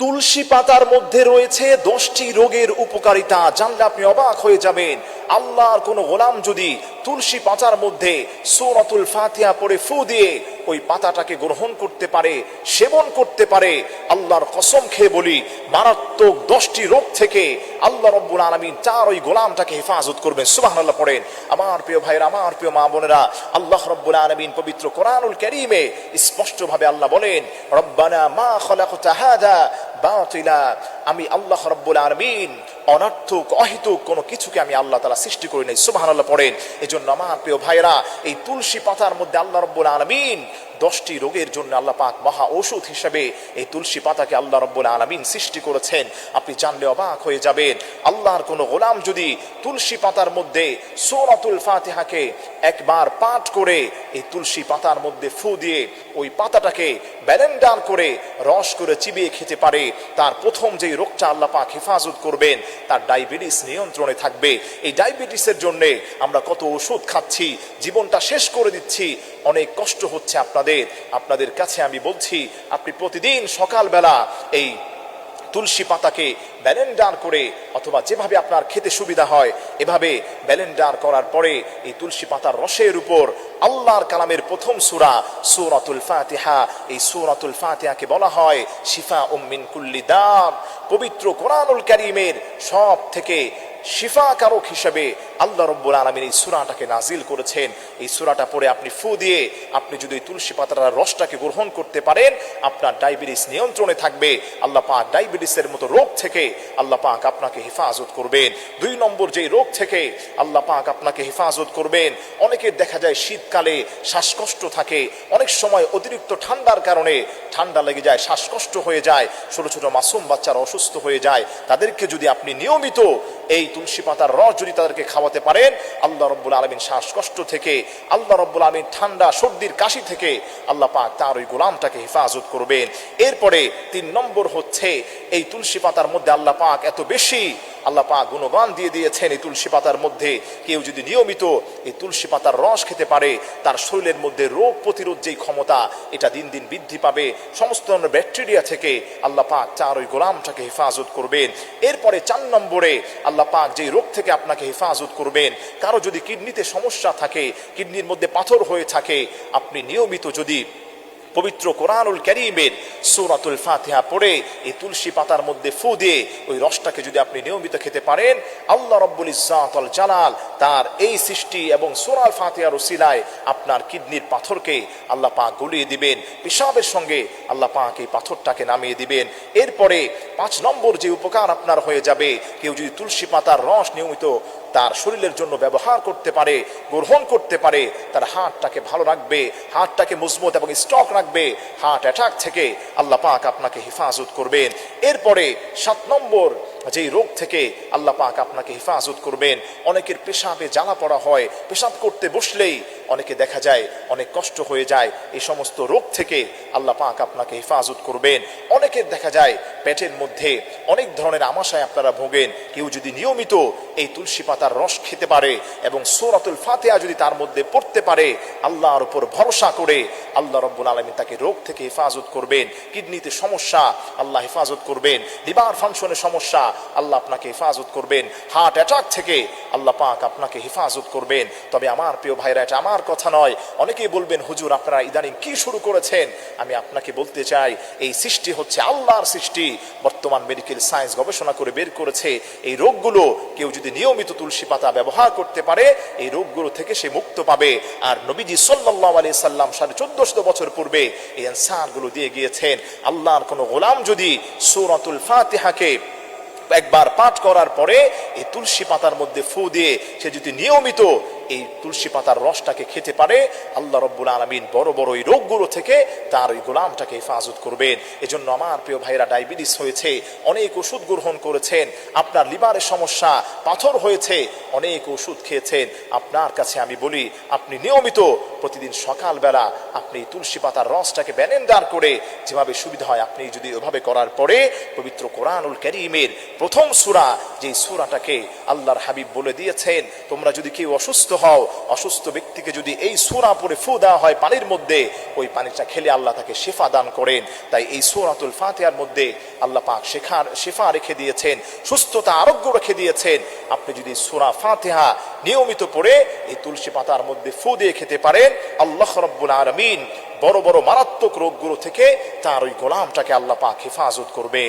তুলসী পাতার মধ্যে রয়েছে দশটি রোগের উপকারিতা। জানলে আপনি অবাক হয়ে যাবেন। আল্লাহর কোন গোলাম যদি তুলসী পাতার মধ্যে সৌরাতুল ফাতিহা পড়ে ফু দিয়ে ওই পাতাটাকে গ্রহণ করতে পারে, সেবন করতে পারে, আল্লাহর কসম খেয়ে বলি, মারাত্মক দশটি রোগ থেকে আল্লাহ রব্বুল আলমিন তার ওই গোলামটাকে হেফাজত করবেন। সুবাহ আল্লাহ পড়েন, আমার প্রিয় ভাইয়ের, আমার প্রিয় মা বোনেরা, আল্লাহ রব্বুল আলমিন পবিত্র কোরআনুল করিমে স্পষ্টভাবে আল্লাহ বলেন, রব্বানা মা খলাকতা বাতিলা, আমি আল্লাহ রব্বুল আরমিন অনার্থক, অহিতুক কোনো কিছুকে আমি আল্লাহ তালা সৃষ্টি করি নাই। সুবাহ পড়েন। এই জন্য আমার প্রিয় ভাইরা এই তুলসী পাতার মধ্যে আল্লাহ রব্বুল আলমিন দশটি রোগের জন্য আল্লাহ পাক মহা ঔষধ হিসেবে এই তুলসী পাতাকে আল্লাহ রব্বুল আলমিন সৃষ্টি করেছেন। আপনি জানলে অবাক হয়ে যাবেন, আল্লাহর কোনো গোলাম যদি তুলসী পাতার মধ্যে সৌরাতুল ফাতিহাকে একবার পাঠ করে এই তুলসী পাতার মধ্যে ফু দিয়ে ওই পাতাটাকে ব্যালেন্ডার করে রস করে চিবিয়ে খেতে পারে, তার প্রথম যেই রোগটা আল্লাহ পাক হেফাজত করবেন, তার ডায়াবেটিস নিয়ন্ত্রণে থাকবে। এই ডায়াবেটিসের জন্যে আমরা কত ওষুধ খাচ্ছি, জীবনটা শেষ করে দিচ্ছি, অনেক কষ্ট হচ্ছে আপনাদের আপনাদের কাছে আমি বলছি, আপনি প্রতিদিন সকালবেলা এই তুলসী পাতাকে ব্যালেন্ডার করে অথবা যেভাবে আপনার খেতে সুবিধা হয়, এভাবে ব্যালেন্ডার করার পরে এই তুলসী পাতার রসের উপর আল্লাহর কালামের প্রথম সুরা, সুরাতুল ফাতিহা, এই সুরাতুল ফাতিহাকে বলা হয় শিফা উম্মিন কুল্লি দাম, পবিত্র কোরআনুল করিমের সব থেকে শিফা কারক হিসেবে আল্লাহ রব্বুল আলমিন এই সুরাটাকে নাজিল করেছেন। এই সুরাটা পরে আপনি ফু দিয়ে আপনি যদি তুলসী পাতার রসটাকে গ্রহণ করতে পারেন, আপনার ডায়াবেটিস নিয়ন্ত্রণে থাকবে, আল্লাহ পাক ডায়াবেটিসের মতো রোগ থেকে আল্লাহ পাক আপনাকে হেফাজত করবেন। দুই নম্বর যেই রোগ থেকে আল্লাহ পাক আপনাকে হেফাজত করবেন, অনেকের দেখা যায় শীতকালে শ্বাসকষ্ট থাকে, অনেক সময় অতিরিক্ত ঠান্ডার কারণে ঠান্ডা লেগে যায়, শ্বাসকষ্ট হয়ে যায়, ছোট ছোট মাসুম বাচ্চারা অসুস্থ হয়ে যায়, তাদেরকে যদি আপনি নিয়মিত এই তুলসী পাতার রস যদি তাদেরকে খাওয়াতে পারেন, আল্লাহ রব্বুল আলমিন শ্বাসকষ্ট থেকে, আল্লাহ রব্বুল আলমিন ঠান্ডা, সর্দির কাশি থেকে আল্লাহ পাক তার ওই গোলামটাকে হেফাজত করবেন। এরপরে তিন নম্বর হচ্ছে, এই তুলসী পাতার মধ্যে আল্লাহ পাক এত বেশি আল্লাহ পাক গুণগান দিয়ে দিয়েছেন এই তুলসী পাতার মধ্যে। কেউ যদি নিয়মিত এই তুলসী পাতার রস খেতে পারে, তার শরীরের মধ্যে রোগ প্রতিরোধ যেই ক্ষমতা, এটা দিন দিন বৃদ্ধি পাবে। সমস্ত ধরনের ব্যাকটেরিয়া থেকে আল্লাহ পাক চার ওই গোলামটাকে হেফাজত করবেন। এরপরে চার নম্বরে আল্লাহ পাক যেই রোগ থেকে আপনাকে হেফাজত করবেন, কারও যদি কিডনিতে সমস্যা থাকে, কিডনির মধ্যে পাথর হয়ে থাকে, আপনি নিয়মিত যদি পবিত্র কোরআনুল করিমের সৌরাতুল ফাতিহা পড়ে এই তুলসী পাতার মধ্যে ফু দিয়ে ওই রসটাকে যদি আপনি নিয়মিত খেতে পারেন, আল্লাহ রব্বুল ইজাতল জালাল তার এই সৃষ্টি এবং সোরাল ফাতিহার ওসিলায় আপনার কিডনির পাথরকে আল্লাহ পাক গলিয়ে দিবেন, পেশাবের সঙ্গে আল্লাহ পাক এই পাথরটাকে নামিয়ে দিবেন। এরপরে পাঁচ নম্বর যে উপকার আপনার হয়ে যাবে, কেউ যদি তুলসী পাতার রস নিয়মিত তার শরীরের জন্য ব্যবহার করতে পারে, গ্রহণ করতে পারে, তার হাটটাকে ভালো রাখবে হার্টটাকে মজবুত এবং স্টক রাখবে, হার্ট অ্যাটাক থেকে আল্লাহ পাক আপনাকে হেফাজত করবেন। এরপরে সাত নম্বর যেই রোগ থেকে আল্লাহ পাক আপনাকে হেফাজত করবেন। অনেকের পেশাবে জ্বালা পড়া হয়, পেশাব করতে বসলেই অনেকে দেখা যায় অনেক কষ্ট হয়ে যায়। এই সমস্ত রোগ থেকে আল্লাহ পাক আপনাকে হেফাজত করবেন। অনেকের দেখা যায় পেটের মধ্যে অনেক ধরনের আমাশায় আপনারা ভোগেন। কেউ যদি নিয়মিত এই তুলসী পাতার রস খেতে পারে এবং সোরাতুল ফাতেহা যদি তার মধ্যে পড়তে পারে, আল্লাহর উপর ভরসা করে আল্লাহ রব্বুল আলমী তাকে রোগ থেকে হেফাজত করবেন। কিডনিতে সমস্যা, আল্লাহ হেফাজত করবেন। লিভার ফাংশনের সমস্যা আল্লাহ আপনাকে হেফাজত করবেন। হার্ট অ্যাটাক থেকে আল্লাহ পাক আপনাকে হেফাজত করবেন। তবে আমার প্রিয় ভাইরা, এটা আমার কথা নয়। অনেকেই বলবেন, হুজুর, আপনারা ইদানিং কি শুরু করেছেন? আমি আপনাকে বলতে চাই, এই সৃষ্টি হচ্ছে আল্লাহর সৃষ্টি। বর্তমান মেডিকেল সায়েন্স গবেষণা করে বের করেছে, এই রোগগুলো কেউ যদি নিয়মিত তুলসী পাতা ব্যবহার করতে পারে, এই রোগগুলো থেকে সে মুক্ত পাবে। আর নবীজি সাল্লাহ আলি সাল্লাম সাড়ে চোদ্দশো বছর পূর্বে এই অ্যান্সারগুলো দিয়ে গিয়েছেন। আল্লাহর কোনো গোলাম যদি সৌরাতুল ফাতিহাকে একবার পাঠ করার পরে এই তুলসী পাতার মধ্যে ফু দিয়ে সে যদি নিয়মিত এই তুলসী পাতার রসটাকে খেতে পারে। আল্লাহ রব্বুল আলমিন বড় বড় এই রোগগুলো থেকে তার ওই গোলামটাকে হেফাজত করবেন। এজন্য আমার প্রিয় ভাইরা ডায়াবেটিস হয়েছে, অনেক ওষুধ গ্রহণ করেছেন, আপনার লিভারের সমস্যা, পাথর হয়েছে, অনেক ওষুধ খেয়েছেন। আপনার কাছে আমি বলি, আপনি নিয়মিত প্রতিদিন সকালবেলা আপনি তুলসী পাতার রসটাকে ব্যানেন্ডার করে যেভাবে সুবিধা হয় আপনি যদি ওভাবে করার পরে পবিত্র কোরআনুল করিমের প্রথম সুরা যে সুরাটাকে আল্লাহর হাবিব বলে দিয়েছেন, তোমরা যদি কেউ অসুস্থ হও। অসুস্থ ব্যক্তিকে যদি এই সোনা পরে ফু দেওয়া হয় পানির মধ্যে, ওই পানিটা খেলে আল্লাহ তাকে শেফা দান করেন। তাই এই সোনাতুল ফাতিহার মধ্যে আল্লাহ পাক শেখার, শেফা রেখে দিয়েছেন, সুস্থতা, আরোগ্য রেখে দিয়েছেন। আপনি যদি সোনা ফাতেহা নিয়মিত পড়ে এই তুলসী পাতার মধ্যে ফু দিয়ে খেতে পারেন, আল্লাহ রব্বুল আলমিন বড় বড় মারাত্মক রোগগুলো থেকে তার ওই গোলামটাকে আল্লাহ পাক হেফাজত করবে।